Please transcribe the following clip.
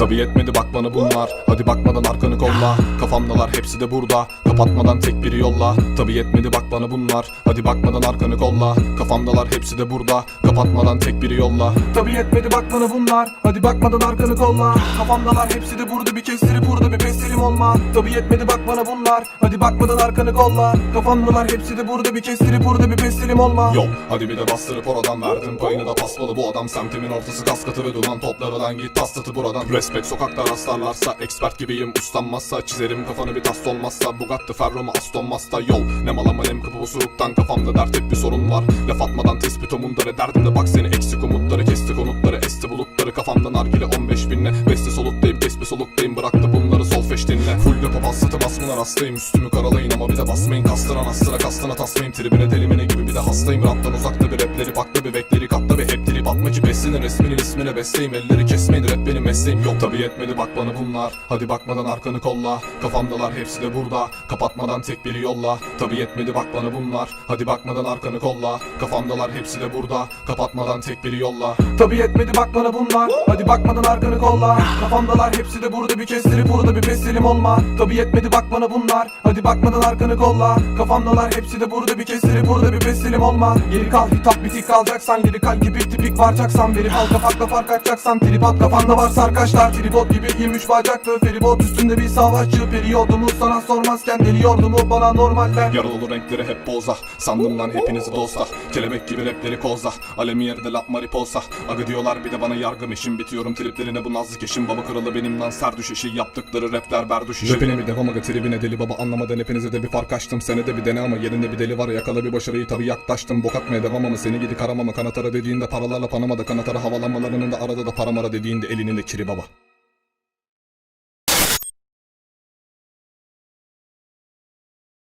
Tabi yetmedi bak bana bunlar. Hadi bakmadan arkanı kolla. Kafamdalar hepsi de burada. Kapatmadan tek biri yolla. Tabi yetmedi bak bana bunlar. Hadi bakmadan arkanı kolla. Kafamdalar hepsi de burada. Kapatmadan tek biri yolla. Tabi yetmedi bak bana bunlar. Hadi bakmadan arkanı kolla. Kafamdalar hepsi de burada. Bir kestirip burada bir pestilim olma. Tabi yetmedi bak bana bunlar. Hadi bakmadan arkanı kolla. Kafamdalar hepsi de burada. Bir kestirip burada bir pestilim olma. Yo hadi bir de bastırıp oradan verdim Payını da paspalı bu adam Semtimin ortası kas katı ve duman Toplardan git. Tas tatı buradan Respect sokakta rastlarlarsa Expert gibiyim uslanmazsa Çizerim kafanı bir tas olmazsa Bugatti Ferro'mu Aston Mazda Yol. Ne malama nem kapı osuruktan Kafamda dert hep bir sorun var. Laf atmadan tespit omunda ve derdimde bak seni eksik umutları Kesti konutları esti bulutları Kafamda nargile 15 binle. Beste soluktayım kesme soluktayım Bıraktı bunları solfeş dinle. Full depo bastı basmına rastlayım Üstümü karalayın ama bir de basmayın. Kastıran astıra kastına tasmayayım Tribine delimine gibi bir de hastayım. Raptan uzakta bir rapleri bakta bir bekleri katla bir batmacı Besinin resminin ismine besleyim. Elleri kesmeyin rap benim mesleğim. Yok tabi yetmedi bak bana bunlar. Hadi bakmadan arkanı kolla. Kafamdalar hepsi de burada. Kapatmadan tek biri yolla. Tabi yetmedi bak bana bunlar. Hadi bakmadan arkanı kolla. Kafamdalar hepsi de burada. Kapatmadan tek biri yolla. Tabi yetmedi bak bana bunlar. Hadi bakmadan arkanı kolla. Kafamdalar hepsi de burada. Bir kestirip burada bir pestilim olma. Tabi yetmedi bak bana bunlar. Hadi bakmadan arkanı kolla. Kafamdalar hepsi de burada. Bir kestirip burada bir pestilim olma. Geri kal hitap bitik kalacaksan Lirikal gibi tipik varacaksan Verip al kapakla fark açacaksan Trip at kafanda varsa arkadaşlar Tripod gibi 23 bacaklı. Feribot üstünde bir savaşçı. Periyodumu sana sormazken Deliyordu mu bana normalden Yaralı renkleri hep boza Sandım lan hepinizi dosta Kelebek gibi rapleri koza Alemi yerde lap mariposa. Agı diyorlar bir de bana yargım işim Bitiyorum. Triplerine bu nazlı keşim. Baba kralı benim lan. Serdüş işi Yaptıkları rapler berduş işi Rapine mi devam aga tribine deli? Baba Anlamadan hepinize de bir fark açtım. Senede bir dene ama yerinde bir deli var. Yakala bir başarıyı tabi yaklaştım. Bok atmaya devam ama seni gidi karamama. Kanatara dediğinde paralarla Panama'da Kanatara havalanmalarının da arada da paramara dediğinde elinin de kiri baba